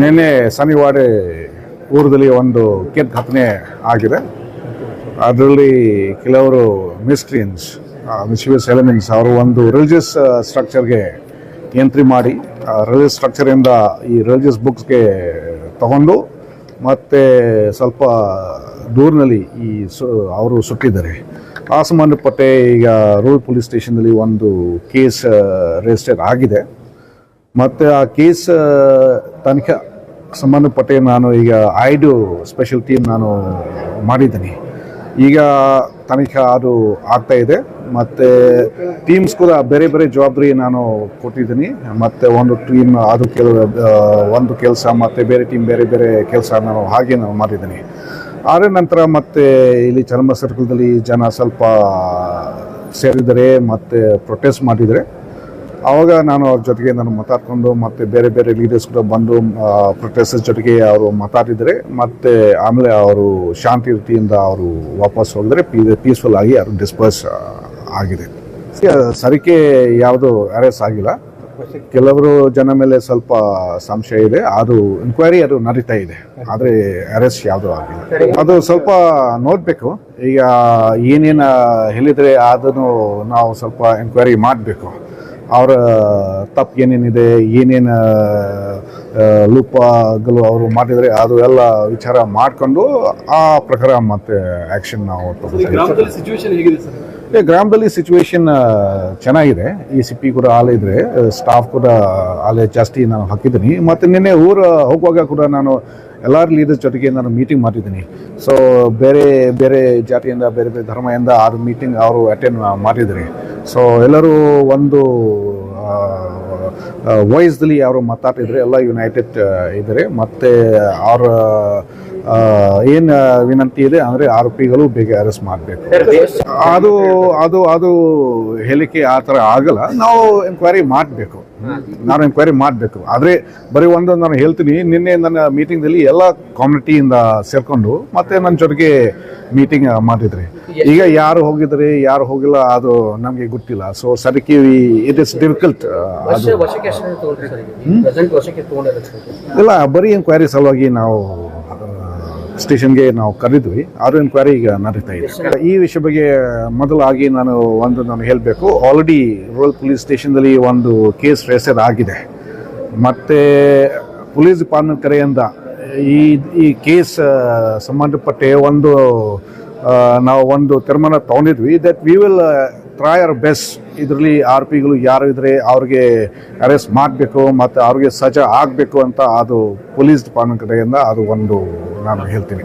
ನಿನ್ನೆ ಶನಿವಾರ ಊರದಲ್ಲಿ ಒಂದು ಕೆಟ್ಟ ಘಟನೆ ಆಗಿದೆ. ಅದರಲ್ಲಿ ಕೆಲವರು ಮಿಸ್ಟ್ರಿಯನ್ಸ್ ಮಿಸ್ಯೂಸ್ ಎಲಿಮೆಂಟ್ಸ್ ಅವರು ಒಂದು ರಿಲಿಜಿಯಸ್ ಸ್ಟ್ರಕ್ಚರ್ಗೆ ಎಂಟ್ರಿ ಮಾಡಿ ರಿಲಿಜಿಯಸ್ ಸ್ಟ್ರಕ್ಚರಿಂದ ಈ ರಿಲಿಜಿಯಸ್ ಬುಕ್ಸ್ಗೆ ತಗೊಂಡು ಮತ್ತು ಸ್ವಲ್ಪ ದೂರಿನಲ್ಲಿ ಈ ಅವರು ಸುಟ್ಟಿದ್ದಾರೆ. ಆ ಸಂಬಂಧಪಟ್ಟೆ ಈಗ ರೂರಲ್ ಪೊಲೀಸ್ ಸ್ಟೇಷನ್ನಲ್ಲಿ ಒಂದು ಕೇಸ್ ರಿಜಿಸ್ಟರ್ ಆಗಿದೆ. ಮತ್ತು ಆ ಕೇಸ್ ತನಿಖೆ ಸಂಬಂಧಪಟ್ಟ ನಾನು ಈಗ ಐದು ಸ್ಪೆಷಲ್ ಟೀಮ್ ನಾನು ಮಾಡಿದ್ದೀನಿ. ಈಗ ತನಿಖೆ ಅದು ಆಗ್ತಾ ಇದೆ. ಮತ್ತು ಟೀಮ್ಸ್ ಕೂಡ ಬೇರೆ ಬೇರೆ ಜವಾಬ್ದಾರಿ ನಾನು ಕೊಟ್ಟಿದ್ದೀನಿ. ಮತ್ತು ಒಂದು ಟೀಮ್ ಅದು ಕೆಲ ಒಂದು ಕೆಲಸ ಮತ್ತು ಬೇರೆ ಟೀಮ್ ಬೇರೆ ಬೇರೆ ಕೆಲಸ ನಾನು ಹಾಗೆ ನಾನು ಮಾಡಿದ್ದೀನಿ. ಆದ ನಂತರ ಮತ್ತೆ ಇಲ್ಲಿ ಚರ್ಮ ಸರ್ಕಲ್ದಲ್ಲಿ ಜನ ಸ್ವಲ್ಪ ಸೇರಿದರೆ, ಮತ್ತು ಪ್ರೊಟೆಸ್ಟ್ ಮಾಡಿದರೆ ಆವಾಗ ನಾನು ಅವ್ರ ಜೊತೆಗೆ ನಾನು ಮಾತಾಡ್ಕೊಂಡು ಮತ್ತೆ ಬೇರೆ ಬೇರೆ ಲೀಡರ್ಸ್ ಕೂಡ ಬಂದು ಪ್ರೊಟೆಸ್ಟರ್ಸ್ ಜೊತೆಗೆ ಅವರು ಮಾತಾಡಿದರೆ, ಮತ್ತೆ ಆಮೇಲೆ ಅವರು ಶಾಂತಿ ರೀತಿಯಿಂದ ಅವರು ವಾಪಸ್ ಹೋಗಿದ್ರೆ ಪೀಸ್ಫುಲ್ ಆಗಿ ಅವರು ಡಿಸ್ಪರ್ಸ್ ಆಗಿದೆ. ಸರಿಕೆ ಯಾವುದು ಅರೆಸ್ಟ್ ಆಗಿಲ್ಲ. ಕೆಲವರು ಜನ ಮೇಲೆ ಸ್ವಲ್ಪ ಸಂಶಯ ಇದೆ, ಅದು ಎನ್ಕ್ವೈರಿ ಅದು ನಡೀತಾ ಇದೆ. ಆದರೆ ಅರೆಸ್ಟ್ ಯಾವುದೂ ಆಗಿಲ್ಲ. ಅದು ಸ್ವಲ್ಪ ನೋಡಬೇಕು. ಈಗ ಏನೇನು ಹೇಳಿದರೆ ಅದನ್ನು ನಾವು ಸ್ವಲ್ಪ ಎನ್ಕ್ವೈರಿ ಮಾಡಬೇಕು. ಅವರ ತಪ್ಪು ಏನೇನಿದೆ ಏನೇನು ಲೂಪಗಳು ಅವರು ಮಾಡಿದರೆ ಅದು ಎಲ್ಲ ವಿಚಾರ ಮಾಡಿಕೊಂಡು ಆ ಪ್ರಕಾರ ಮತ್ತೆ ಆ್ಯಕ್ಷನ್ ನಾವು ತಗೋತೀವಿ ಗ್ರಾಮದಲ್ಲಿ ಸಿಚುವೇಶನ್ ಚೆನ್ನಾಗಿದೆ. ಈ ಸಿ ಪಿ ಕೂಡ ಆಲೆ ಇದ್ರೆ ಸ್ಟಾಫ್ ಕೂಡ ಆಲೆ ಜಾಸ್ತಿ ನಾನು ಹಾಕಿದ್ದೀನಿ. ಮತ್ತು ನಿನ್ನೆ ಊರು ಹೋಗುವಾಗ ಕೂಡ ನಾನು ಎಲ್ಲರ ಲೀಡರ್ಸ್ ಜೊತೆಗೆ ನಾನು ಮೀಟಿಂಗ್ ಮಾಡಿದ್ದೀನಿ ಸೊ ಬೇರೆ ಬೇರೆ ಜಾತಿಯಿಂದ ಬೇರೆ ಬೇರೆ ಧರ್ಮದಿಂದ ಆ ಮೀಟಿಂಗ್ ಅವರು ಅಟೆಂಡ್ ಮಾಡಿದ್ದಾರೆ ಸೊ ಎಲ್ಲರೂ ಒಂದು ವಾಯ್ಸ್ದಲ್ಲಿ ಯಾರು ಮಾತಾಡಿದರೆ ಎಲ್ಲ ಯುನೈಟೆಡ್ ಇದ್ದಾರೆ ಮತ್ತು ಅವರ ಏನು ವಿನಂತಿ ಇದೆ ಅಂದರೆ ಆರೋಪಿಗಳು ಬೇಗ ಅರೆಸ್ಟ್ ಮಾಡಬೇಕು. ಅದು ಅದು ಅದು ಹೇಳಿಕೆ ಆ ಥರ ಆಗಲ್ಲ. ನಾವು ಎಂಕ್ವೈರಿ ಮಾಡಬೇಕು. ನಾನು ಎಂಕ್ವೈರಿ ಮಾಡಬೇಕು. ಆದರೆ ಬರೀ ಒಂದು ನಾನು ಹೇಳ್ತೀನಿ ನಿನ್ನೆ ನನ್ನ ಮೀಟಿಂಗ್ದಲ್ಲಿ ಎಲ್ಲ ಕಮ್ಯುನಿಟಿಯಿಂದ ಸೇರ್ಕೊಂಡು ಮತ್ತೆ ನನ್ನ ಜೊತೆಗೆ ಮೀಟಿಂಗ್ ಮಾಡಿದ್ರಿ ಈಗ ಯಾರು ಹೋಗಿದ್ರಿ ಯಾರು ಹೋಗಿಲ್ಲ ಅದು ನಮಗೆ ಗೊತ್ತಿಲ್ಲ. ಸೊ ಸದ್ಯಕ್ಕೆ ಇಟ್ ಇಸ್ ಡಿಫಿಕಲ್ಟ್ ಇಲ್ಲ ಬರೀ ಎಂಕ್ವೈರಿ ಸಲುವಾಗಿ ನಾವು ಸ್ಟೇಷನ್ಗೆ ನಾವು ಕರೆದ್ವಿ ಆರ್ ಎನ್ಕ್ವೈರಿ ಈಗ ನಡೀತಾ ಇದೆ. ಈ ವಿಷಯ ಬಗ್ಗೆ ಮೊದಲಾಗಿ ನಾನು ಒಂದು ನಾನು ಹೇಳಬೇಕು. ಆಲ್ರೆಡಿ ರೂರಲ್ ಪೊಲೀಸ್ ಸ್ಟೇಷನ್ದಲ್ಲಿ ಒಂದು ಕೇಸ್ ರೇಸರ್ ಆಗಿದೆ. ಮತ್ತು ಪೊಲೀಸ್ ಡಿಪಾರ್ಟ್ಮೆಂಟ್ ಕಡೆಯಿಂದ ಈ ಈ ಕೇಸ್ ಸಂಬಂಧಪಟ್ಟೆ ಒಂದು ನಾವು ಒಂದು ತೀರ್ಮಾನ ತಗೊಂಡಿದ್ವಿ. That we will try our best ಇದರಲ್ಲಿ ಆರ್ ಪಿಗಳು ಯಾರು ಇದ್ರೆ ಅವ್ರಿಗೆ ಅರೆಸ್ಟ್ ಮಾಡಬೇಕು ಮತ್ತು ಅವ್ರಿಗೆ ಸಜಾ ಆಗಬೇಕು ಅಂತ ಅದು ಪೊಲೀಸ್ ಡಿಪಾರ್ಟ್ಮೆಂಟ್ ಕಡೆಯಿಂದ ಅದು ಒಂದು ನಾನು ಹೇಳ್ತೀನಿ.